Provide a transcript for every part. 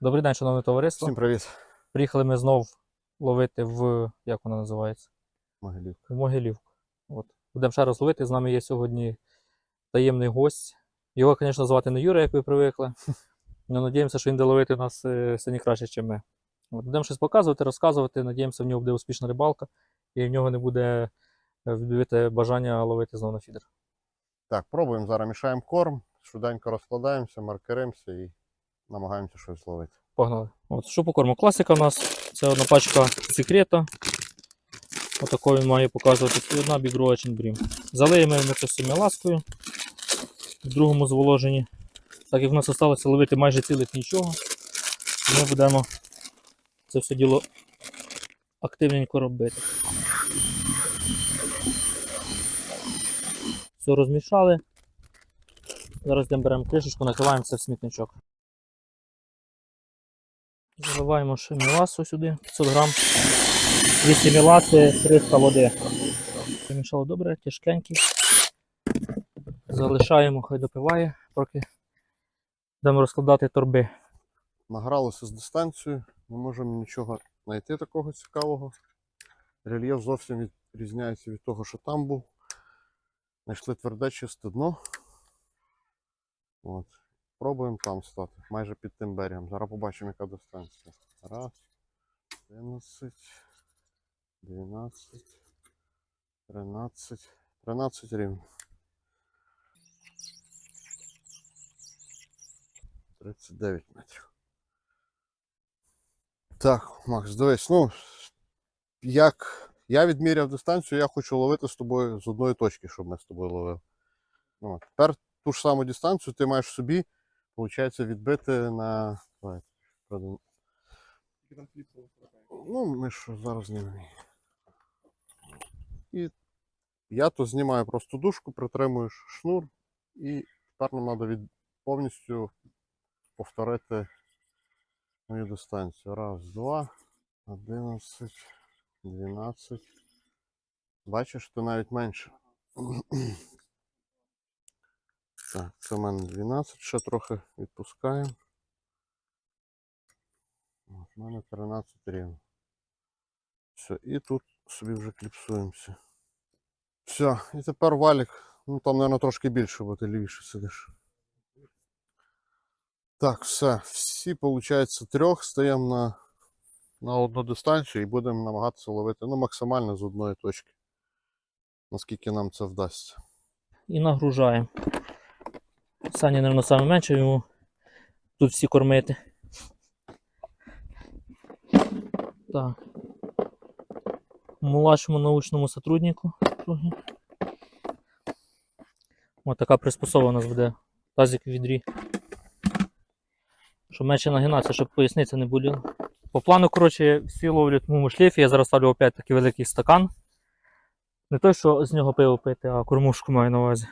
Добрий день, шановне товариство. Всім привіт, Приїхали ми знов ловити в як вона називається? Могилівка. В Могилівку. От. Будемо ще раз ловити. З нами є сьогодні таємний гость. Його, звісно, звати не Юра, як ви привикли. Але надіємося, що він буде ловити нас е, сьогодні краще, ніж ми. От. Будемо щось показувати, розказувати. Надіємося, в нього буде успішна рибалка, і в нього не буде е, відбити бажання ловити знову на фідер. Так, пробуємо зараз мішаємо корм, швиденько розкладаємося, маркеримося і намагаємося щось зловити. Погнали. От, що по корму? Класика у нас. Це одна пачка секрета. Отако він має показувати. І одна бігрова брім. Залиємо ми це все меласкою в другому зволоженні. Так як в нас залишилося ловити майже цілих нічого, ми будемо це все діло активненько робити. Все розмішали. Зараз беремо кришечку, накриваємо це в смітничок. Заливаємо ще міласу сюди, 500 грам. 200 міласи, 300 води. Перемішало добре, тяжкенький. Залишаємо, хай допиває, поки будемо розкладати торби. Награлося з дистанцією, не можемо нічого знайти такого цікавого. Рельєф зовсім відрізняється від того, що там був. Знайшли тверде чисте дно. От. Пробуємо там стати, майже під тим берегом. Зараз побачимо, яка дистанція. Раз, 11, 12, 13, 13 рівно. 39 метрів. Так, Макс, дивись, ну, як я відміряв дистанцію, я хочу ловити з тобою з одної точки, щоб ми з тобою ловили. Ну, тепер ту ж саму дистанцію ти маєш собі, виходить, відбити на. Давай, продамо. Ну, ми ж зараз знімемо. І я то знімаю просто дужку, притримуєш шнур, і тепер нам треба від... повністю повторити мою дистанцію. Раз, два, одинадцять, дванадцять. Бачиш, то навіть менше. Так, це в мене 12, ще трохи відпускаємо. От, у мене 13 рівно. Все, і тут собі вже кліпсуємося. Все, і тепер валік. Ну там, мабуть, трошки більше, бо ти лівіше сидиш. Так, все. Всі, виходить, трьох стаємо на, на одну дистанцію і будемо намагатися ловити ну, максимально з одної точки. Наскільки нам це вдасться. І нагружаємо. Сані, мабуть, саме менше йому тут всі кормити. Так. Младшому научному сотруднику. Ось така приспособа у нас буде тазик в відрі. Щоб менше нагинатися, щоб поясниця не боліла. По плану, коротше, всі ловлять в моєму шліфі. Я зараз ставлю опять такий великий стакан. Не той, що з нього пиво пити, а кормушку маю на увазі.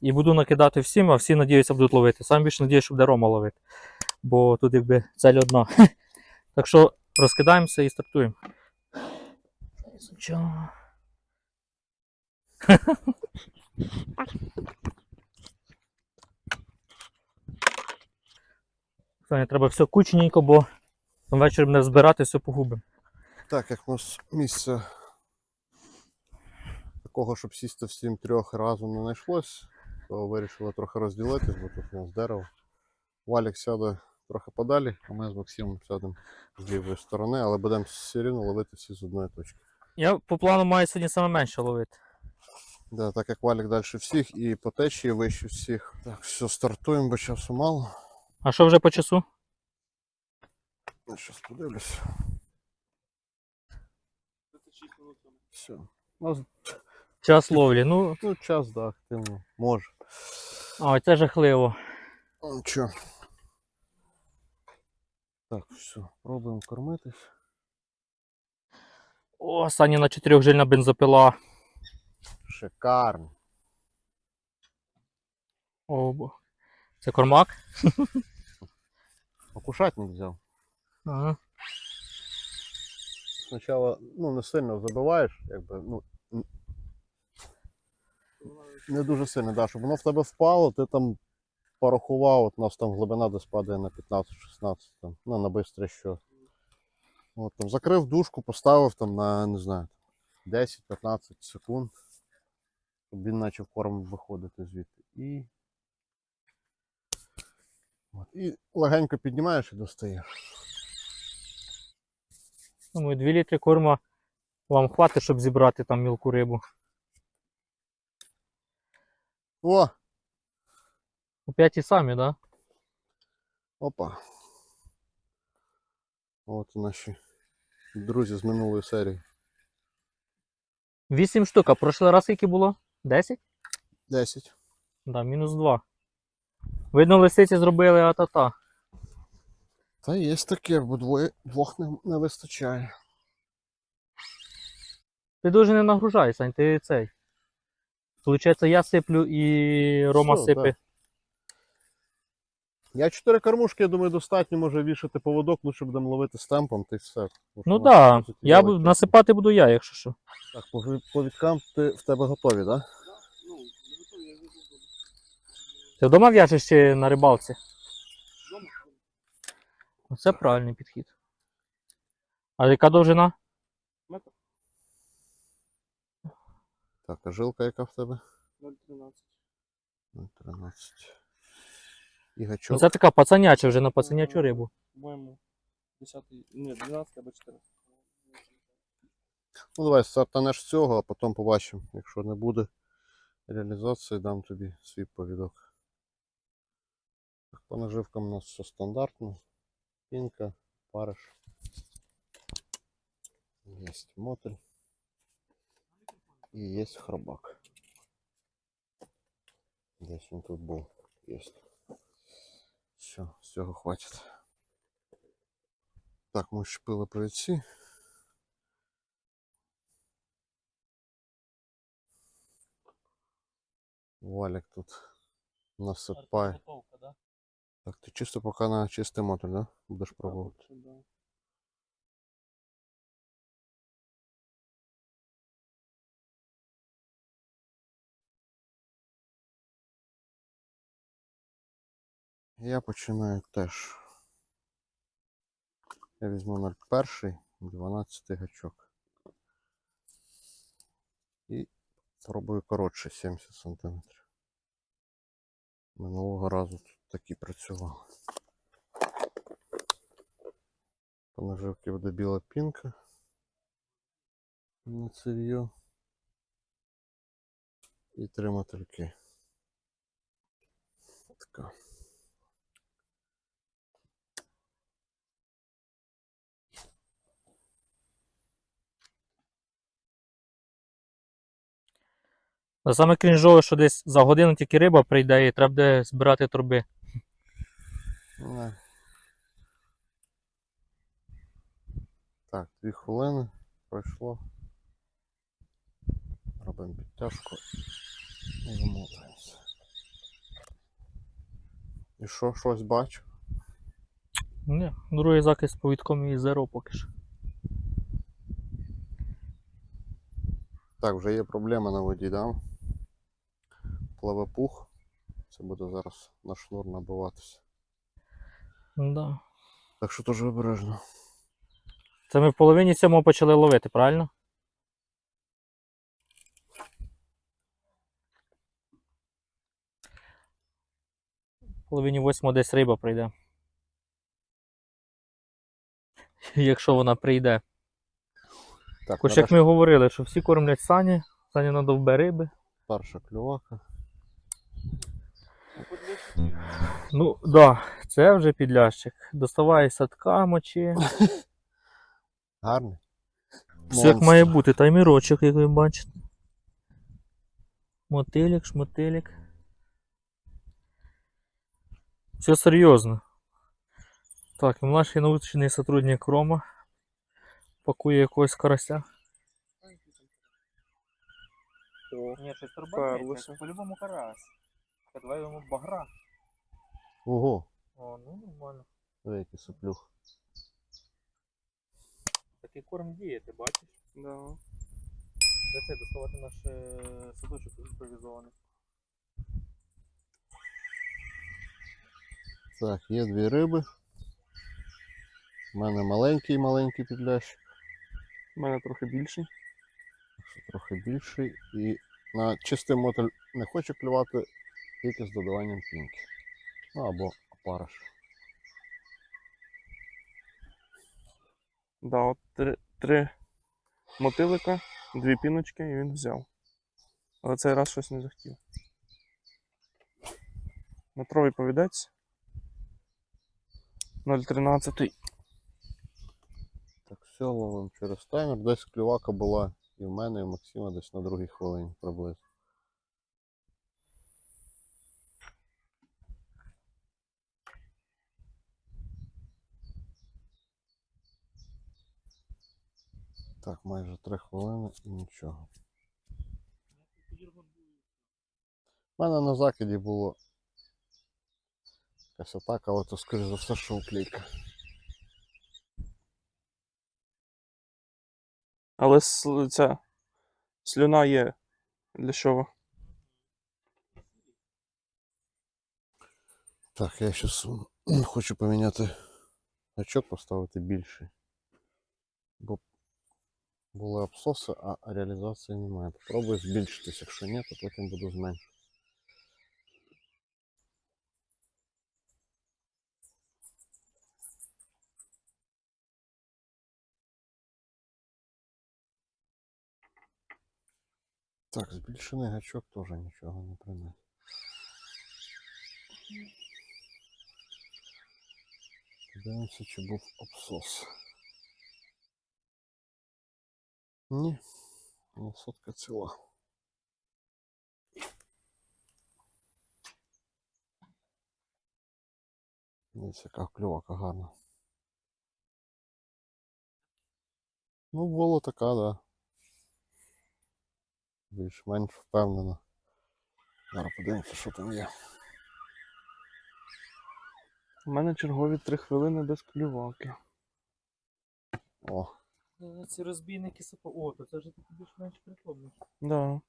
І буду накидати всім, а всі надіються будуть ловити. Сам більше надіюся, що буде ловити. Бо тут якби цель одна. Так що розкидаємося і стартуємо. Саня, треба все кучненько, бо ввечері буде збирати, все погубимо. Так, як у нас місця такого, щоб сісти всім трьох разом не знайшлось, то вирішили трохи розділитись, бо тут у нас дерево. Валік сяде трохи подалі, а ми з Максимом сядемо з лівої сторони, але будемо все рівно ловити всі з одної точки. Я по плану маю сьогодні саме менше ловити. Да, так як Валік далі всіх і по течії вище всіх. Так, все, стартуємо, бо часу мало. А що вже по часу? Я Щас подивлюсь. Все. Ну, Час ловлі. Ну, ну час, да, активно. Може. А це жахливо. Чо? Так, все, пробуємо кормитись. О, Саня на чотирьохжильна бензопила. Шикарно. О, бо- це кормак? Покушатник взяв. Ага. Спочатку ну, не сильно забиваєш, якби, ну. Не дуже сильно, да, щоб воно в тебе впало, ти там порахував, от у нас там глибина десь падає на 15-16, там, ну, на бистре що. От, там, закрив дужку, поставив там на, не знаю, 10-15 секунд, щоб він почав корм виходити звідти. І, от, і легенько піднімаєш і достаєш. Думаю, 2 літри корма вам хватить, щоб зібрати там мілку рибу. О! Опять і самі, да? Опа. От наші друзі з минулої серії. 8 штук, а прошлий раз скільки було? 10? 10. Да, мінус 2. Видно, лисиці зробили а-та-та. Та є таке, бо двоє, двох не, не вистачає. Ти дуже не нагружай, Сань, ти цей. Получається, я сиплю і Рома Все, сипе. да. Я чотири кормушки, я думаю, достатньо може вішати поводок, лучше будемо ловити з темпом, та й все. Тому що Ну у нас так, да. я б насипати буду я, якщо що. Так, по, ви- по віткам ти, в тебе готові, так? Да? Ти вдома в'яжеш чи на рибалці? Оце правильний підхід. А яка довжина? Так, а жилка яка в тебе? 0,13. 0,13. І гачок. Це така пацаняча вже на пацанячу рибу. По-моєму, 10, ні, 12 або 14. Ну давай стартанеш з цього, а потім побачимо. Якщо не буде реалізації, дам тобі свій повідок. Так, по наживкам у нас все стандартно. Пінка, париш. Є мотель. І є хробак. Десь він тут був. Є. Все, з цього хватить. Так, ми щепили провідці. Валік тут насипає. Так, ти чисто поки на чистий мотор, да? Будеш пробувати. Так, да. Я починаю теж. Я візьму 01, 12 гачок. І пробую коротше 70 см. Минулого разу тут такі працювали. По наживці буде біла пінка. На цев'ю. І три мотильки. Така. Саме крінжове, що десь за годину тільки риба прийде і треба буде збирати труби. Не. Так, дві хвилини пройшло. Робимо підтяжку і вимотуємося. І що, щось бачу? Ні, другий закис по відкому і зеро поки що. Так, вже є проблема на воді, да? Пливе пух. Це буде зараз на шнур набиватися. Да. Так що теж обережно. Це ми в половині сьомого почали ловити, правильно? В половині восьмого десь риба прийде. Якщо вона прийде. Так, Хоч як ми говорили, що всі кормлять сані, сані надовбе риби. перша клювака. Ну, так, да, це вже підлящик. Доставай садка мочі. Гарний. Все як має бути, таймірочок, як ви бачите. Мотилік, шмотилік. Все серйозно. Так, наш научний сотрудник Рома пакує якогось карася. Ні, щось Парлося. по-любому карась. Давай йому багра. Ого, О, ну нормально. диви, який соплюх. Такий корм діє, ти бачиш? да. Де це доставати наш е, садочок імпровізований. Так, є дві риби. У мене маленький маленький підлящик, У мене трохи більший. трохи більший. І на чистий мотель не хочу клювати тільки з додаванням пінки. Ну або опариш. Да, от три, три мотилика, дві піночки і він взяв. Але цей раз щось не захотів. Метровий повідець. 0,13. Так, все ловимо через таймер. Десь клювака була і в мене, і в Максима десь на другій хвилині приблизно. Так, майже три хвилини і нічого. У мене на закиді було якась атака, але то скоріш за все, що уклейка. Але ця слюна є для чого? Так, я зараз хочу поміняти гачок, поставити більший. Бо були обсоси, а реалізації немає. Попробую збільшитись, якщо ні, то потім буду зменшувати. Так, збільшений гачок теж нічого не принесе. Подивимося, чи був обсос. Ні, сотка ціла. Дивіться, яка клювака гарна. Ну, було така, да. Більш-менш впевнена. Зараз подивимося, що там є. У мене чергові три хвилини без клюваки. О, Ці розбійники сапо. О, то це вже таки більш-менш прикольно. Да.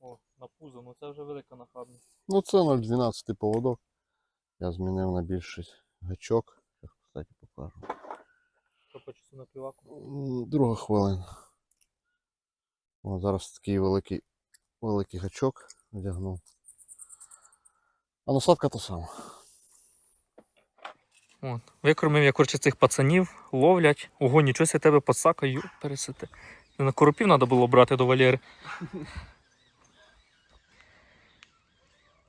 О, на пузо, ну це вже велика нахабність. ну це 0,12 поводок. Я змінив на більший гачок. Зараз, кстати, покажу. Що по часу на піваку. Друга хвилина. О, зараз такий великий, великий гачок одягнув. А насадка та сама. От. Викормив я коротше цих пацанів, ловлять. Ого, нічого себе тебе подсака, ю, пересити. На коропів треба було брати до Валєри.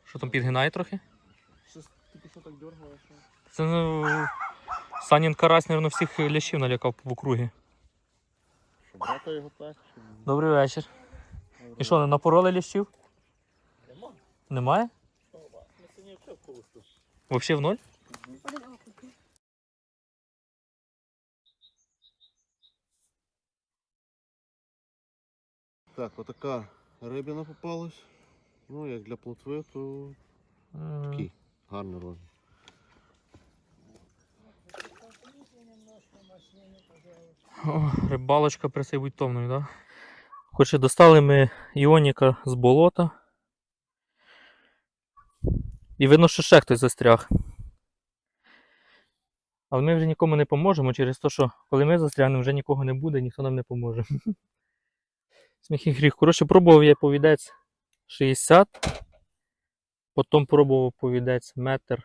Що там підгинає трохи? Щось тільки що так дергало, що. Це ну, Санін Карась, мабуть, всіх лящів налякав в округі. Що брати його так? Чи... Добрий вечір. І що, не напороли лящів? Немає? Взагалі в ноль? Так, отака рибина попалась. Ну, як для плотви, то М, такий гарний розмір. О, рибалочка при будь томною, так? Да? Хоче достали ми іоніка з болота. І видно, що ще хтось застряг. Але ми вже нікому не поможемо через те, що коли ми застрягнемо, вже нікого не буде, ніхто нам не поможе. Сміх гріх. Коротше, пробував я повідець 60. Потім пробував повідець метр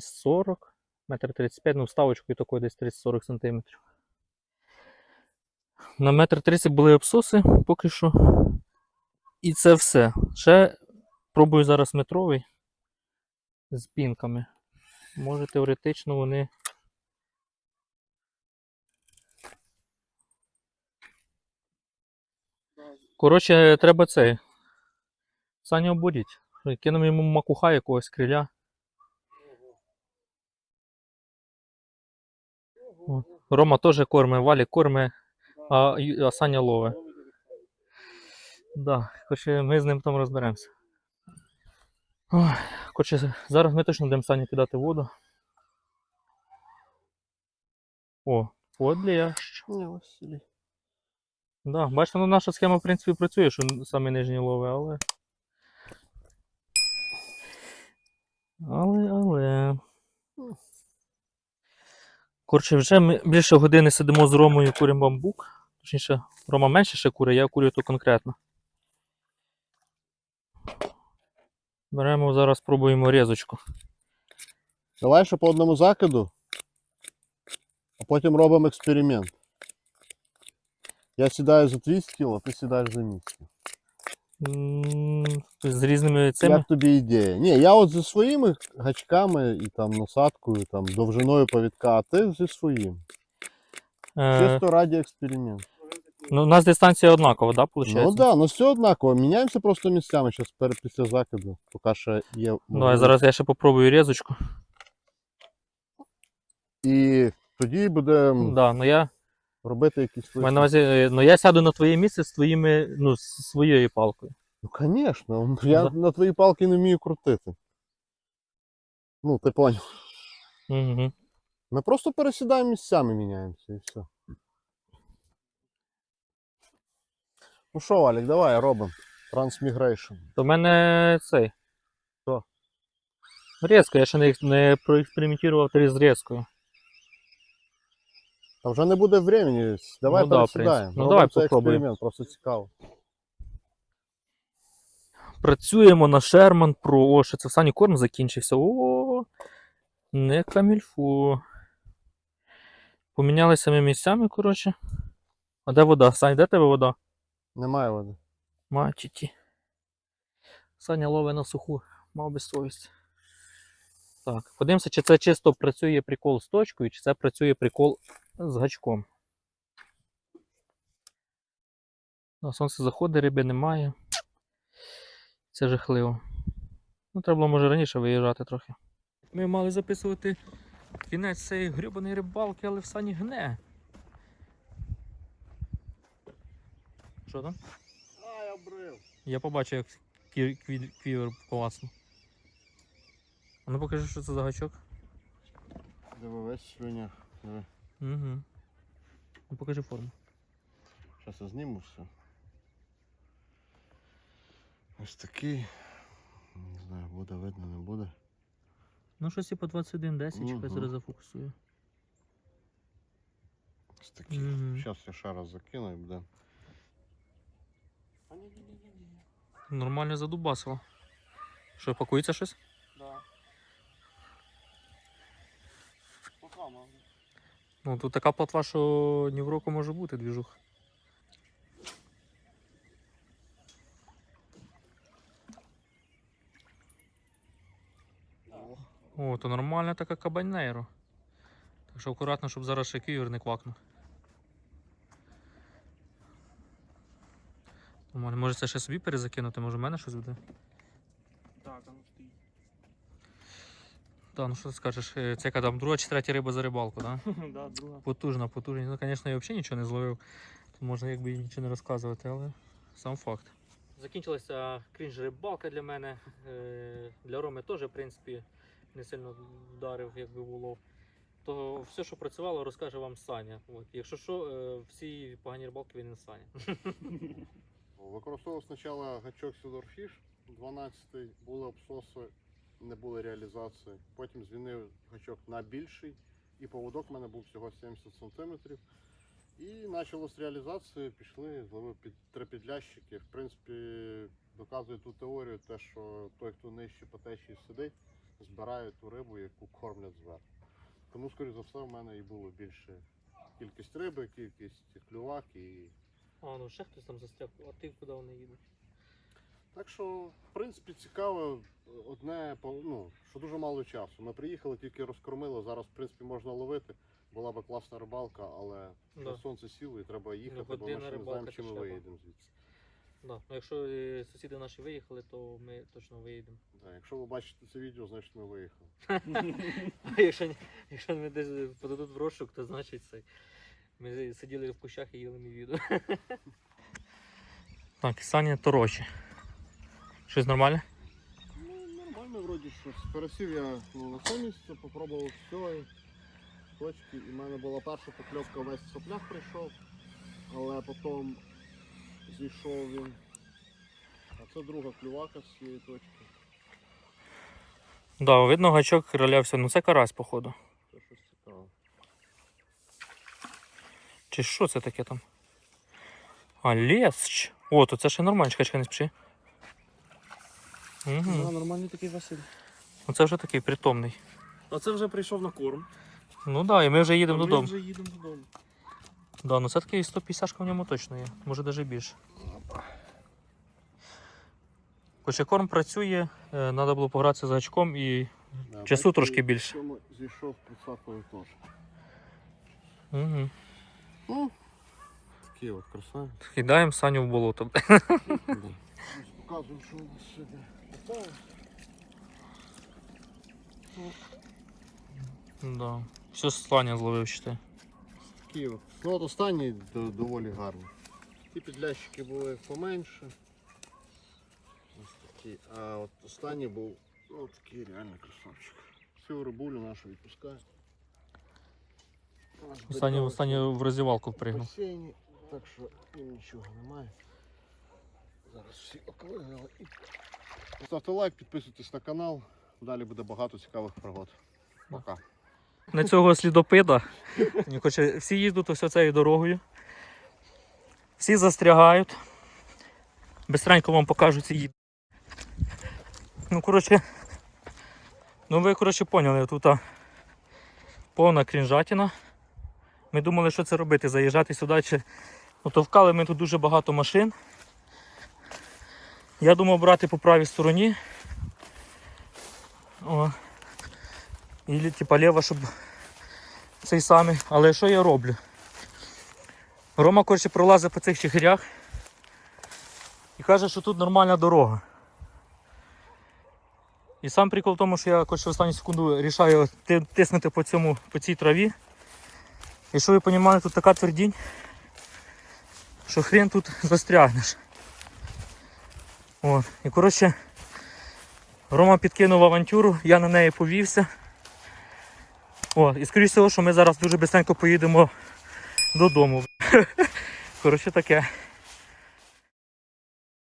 40, метр 35, ну вставочкою такою десь 30-40 см. На метр 30 були обсоси поки що. І це все. Ще пробую зараз метровий з пінками. Може теоретично вони. Коротше, треба цей. Саня обудіть. Кинемо йому макуха якогось криля. Рома теж корме, Валі корме, а, а Саня лове. Да, коротше, ми з ним там розберемося. Коротше, зараз ми точно будемо Сані кидати воду. О, лящ. Ні, Василій. Да, бачите, ну наша схема, в принципі, працює, що саме нижні лови, але. Але, але. Коротше, вже ми більше години сидимо з Ромою, куримо бамбук. Точніше, Рома менше ще курить, я курю то конкретно. Беремо зараз, пробуємо різочку. Давай ще по одному закиду, а потім робимо експеримент. Я сідаю за твій стіл, а ти сідаєш за мій стіл. М, З різними цими. Як тобі ідея? Ні, я от зі своїми гачками і там насадкою, там довжиною повідка, а ти зі своїм. Е, Чисто раді експеримент. ну, у нас дистанція однакова, да, виходить? Ну так, да, ну все однаково. Міняємося просто місцями зараз після закиду, поки ще є. Ну, а можливість. зараз я ще попробую різочку. І тоді будемо Да, ну я, робити якісь маю на увазі, е, ну, я сяду на твоє місце з твоїми, ну, з своєю палкою. Ну, звісно, я Да. на твої палки не вмію крутити. Ну, ти поняв. Угу. Ми просто пересідаємо місцями, міняємося і все. Ну що, Валік, давай робимо. Transmigration. То в мене цей. Що? Різка, я ще не, не проекспериментував з різкою. Та вже не буде времени. Давай Ну пересідаємо. принципі. Ну, давай експеримент, просто цікаво. Працюємо на Sherman Pro. О, ще це в Сані корм закінчився. О, не камільфу. Помінялися ми місцями, коротше. А де вода? Сань, де тебе вода? Немає води. Мачіті. Саня ловить на суху, мав би совість. Так, подивимося, чи це чисто працює прикол з точкою, чи це працює прикол з гачком. На сонце заходить, риби немає. Це жахливо. Ну, треба було, може, раніше виїжджати трохи. Ми мали записувати кінець цієї грюбаної рибалки, але в сані гне. Що там? А, я брив. Я побачив, як кві- кві- квівер класно. А ну покажи, що це за гачок. Диви весь в слюнях. Диви. Угу. Ну покажи форму. Зараз я зніму все. Ось такий. Не знаю, буде видно, не буде. Ну щось і по 21.10, чекай, Мгм. зараз зафокусую. Ось такий. Мгм. Зараз я раз закину і буде. Нормально задубасило. Що, пакується щось? Да. Пока, Ну тут така платва, що ні в року може бути двіжух. О, то нормальна така кабанейро. Так що акуратно, щоб зараз ще ківер не квакнув. Нормально. Може це ще собі перезакинути, може в мене щось буде? Так, а ну стоїть. Так, ну що ти скажеш, це яка там друга чи третя риба за рибалку, так? Да? да, друга. Потужна, потужна. Ну, звісно, я взагалі нічого не зловив. То можна якби і нічого не розказувати, але сам факт. Закінчилася крінж рибалка для мене. Е, Для Роми теж, в принципі, не сильно вдарив, якби було. То все, що працювало, розкаже вам Саня. От. Якщо що, е, всі погані рибалки він Саня. Використовував спочатку гачок Silverfish 12 були обсоси, не були реалізації. Потім змінив гачок на більший, і поводок в мене був всього 70 см. І почало з реалізації, пішли, зловив під три. В принципі, доказує ту теорію, те, що той, хто нижче по течії сидить, збирає ту рибу, яку кормлять зверху. Тому, скоріш за все, в мене і було більше кількість риби, кількість клювак і А, ну ще хтось там застряг, а ти куди вони їдуть? Так що, в принципі, цікаво одне, ну, що дуже мало часу. Ми приїхали, тільки розкормили. Зараз, в принципі, можна ловити. Була би класна рибалка, але Да. сонце сіло і треба їхати, бо ми ще не знаємо, чи ми виїдемо звідси. Да. Ну, якщо е, сусіди наші виїхали, то ми точно виїдемо. Да, якщо ви бачите це відео, значить ми виїхали. А якщо, якщо ми десь подадуть в розшук, то значить це. Ми сиділи в кущах і їли мій відео. Так, Саня Торочі. Щось нормальне? Ну, нормально вроді щось. Пересів я ну, на це місце, попробував все. Точки, і в мене була перша покльовка, весь соплях прийшов, але потім зійшов він. А це друга клювака з цієї точки. Да, видно, гачок ралявся. Ну це карась, походу. Це щось цікаве. Чи що це таке там? А, лесч. О, то це ще нормально, чекай, чекай, не спіши. Угу. нормальний такий Василь. Оце вже такий притомний. Оце вже прийшов на корм. Ну так, да, і ми вже їдемо а ми додому. вже їдемо додому. Да, ну це такий 150 в ньому точно є. Може навіть більше. Хоча корм працює, треба було погратися з гачком і. Да, Часу трошки більше. Зійшов прицапою теж. Угу. Ну, такі от красавці. Кидаємо Саню в болото. Показуємо, що у нас сьогодні. Да. Все слання зловив. Такі от. Ну от останні до- доволі гарні. Ті підлящики були поменше. Ось такі. А от останній був ну, такий реально красавчик. Всю рибулю нашу відпускає. Аж Останній, бедра останній в роздівалку в впригнув. басейні, так що їм нічого немає. Зараз всі оклигали. І... Ставте лайк, підписуйтесь на канал. Далі буде багато цікавих пригод. Пока. На цього слідопида. Ні, Хоче, всі їдуть ось цією дорогою. Всі застрягають. Бистренько вам покажу ці їд. Ну, коротше. Ну ви, коротше, поняли, тут а, повна крінжатіна. Ми думали, що це робити, заїжджати сюди чи. Ну, товкали ми тут дуже багато машин. Я думав брати по правій стороні. О. І типа ліва, щоб цей самий. Але що я роблю? Рома коротше пролазить по цих чигирях і каже, що тут нормальна дорога. І сам прикол в тому, що я коротше, в останню секунду рішаю тиснути по, цьому, по цій траві. І що ви розумієте, тут така твердінь, що хрен тут застрягнеш. От. І коротше, Рома підкинув авантюру, я на неї повівся. О, і скоріш всього, що ми зараз дуже швидко поїдемо додому. Коротше таке.